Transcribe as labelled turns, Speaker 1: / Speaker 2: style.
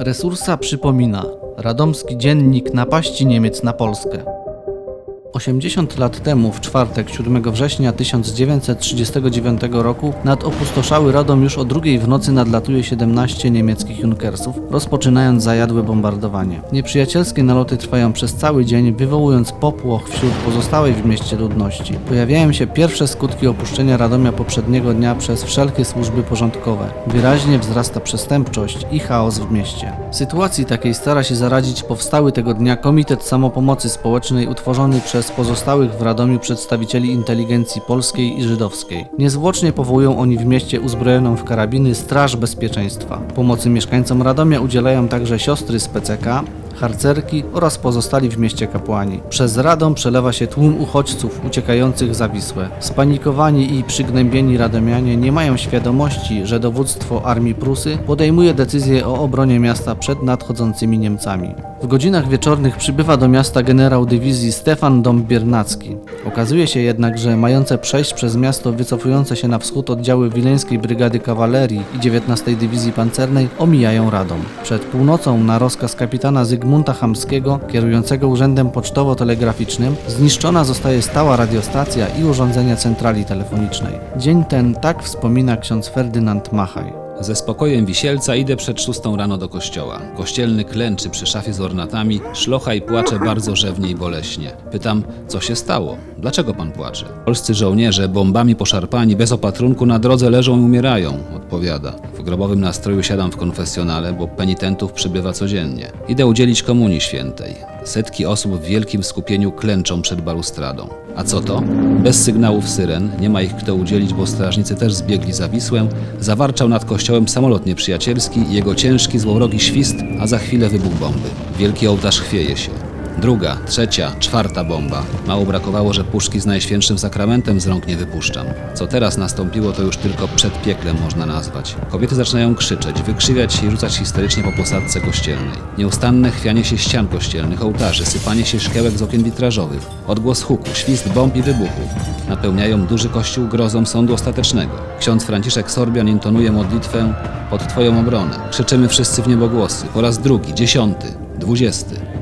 Speaker 1: Resursa przypomina radomski dziennik napaści Niemiec na Polskę. 80 lat temu, w czwartek 7 września 1939 roku, nad opustoszały Radom już o drugiej w nocy nadlatuje 17 niemieckich Junkersów, rozpoczynając zajadłe bombardowanie. Nieprzyjacielskie naloty trwają przez cały dzień, wywołując popłoch wśród pozostałej w mieście ludności. Pojawiają się pierwsze skutki opuszczenia Radomia poprzedniego dnia przez wszelkie służby porządkowe. Wyraźnie wzrasta przestępczość i chaos w mieście. Sytuacji takiej stara się zaradzić powstały tego dnia Komitet Samopomocy Społecznej utworzony przez pozostałych w Radomiu przedstawicieli inteligencji polskiej i żydowskiej. Niezwłocznie powołują oni w mieście uzbrojoną w karabiny Straż Bezpieczeństwa. Pomocy mieszkańcom Radomia udzielają także siostry z PCK, harcerki oraz pozostali w mieście kapłani. Przez Radom przelewa się tłum uchodźców uciekających za Wisłę. Spanikowani i przygnębieni radomianie nie mają świadomości, że dowództwo armii Prusy podejmuje decyzję o obronie miasta przed nadchodzącymi Niemcami. W godzinach wieczornych przybywa do miasta generał dywizji Stefan Dąb-Biernacki. Okazuje się jednak, że mające przejść przez miasto wycofujące się na wschód oddziały Wileńskiej Brygady Kawalerii i 19 Dywizji Pancernej omijają Radom. Przed północą na rozkaz kapitana Zygmunta Chamskiego, kierującego urzędem pocztowo-telegraficznym, zniszczona zostaje stała radiostacja i urządzenia centrali telefonicznej. Dzień ten tak wspomina ksiądz Ferdynand Machaj.
Speaker 2: Ze spokojem wisielca idę przed szóstą rano do kościoła. Kościelny klęczy przy szafie z ornatami, szlocha i płacze bardzo rzewnie i boleśnie. Pytam, co się stało? Dlaczego pan płacze? Polscy żołnierze, bombami poszarpani, bez opatrunku na drodze leżą i umierają, odpowiada. W grobowym nastroju siadam w konfesjonale, bo penitentów przybywa codziennie. Idę udzielić komunii świętej. Setki osób w wielkim skupieniu klęczą przed balustradą. A co to? Bez sygnałów syren, nie ma ich kto udzielić, bo strażnicy też zbiegli za Wisłę, zawarczał nad kościołem samolot nieprzyjacielski jego ciężki, złowrogi świst, a za chwilę wybuch bomby. Wielki ołtarz chwieje się. Druga, trzecia, czwarta bomba. Mało brakowało, że puszki z Najświętszym Sakramentem z rąk nie wypuszczam. Co teraz nastąpiło, to już tylko przed pieklem można nazwać. Kobiety zaczynają krzyczeć, wykrzywiać się i rzucać histerycznie po posadce kościelnej. Nieustanne chwianie się ścian kościelnych, ołtarzy, sypanie się szkiełek z okien witrażowych. Odgłos huku, świst bomb i wybuchów. Napełniają duży kościół grozą sądu ostatecznego. Ksiądz Franciszek Sorbian intonuje modlitwę pod Twoją obronę. Krzyczymy wszyscy w niebogłosy. Po raz drugi, dziesiąty, dwudziesty.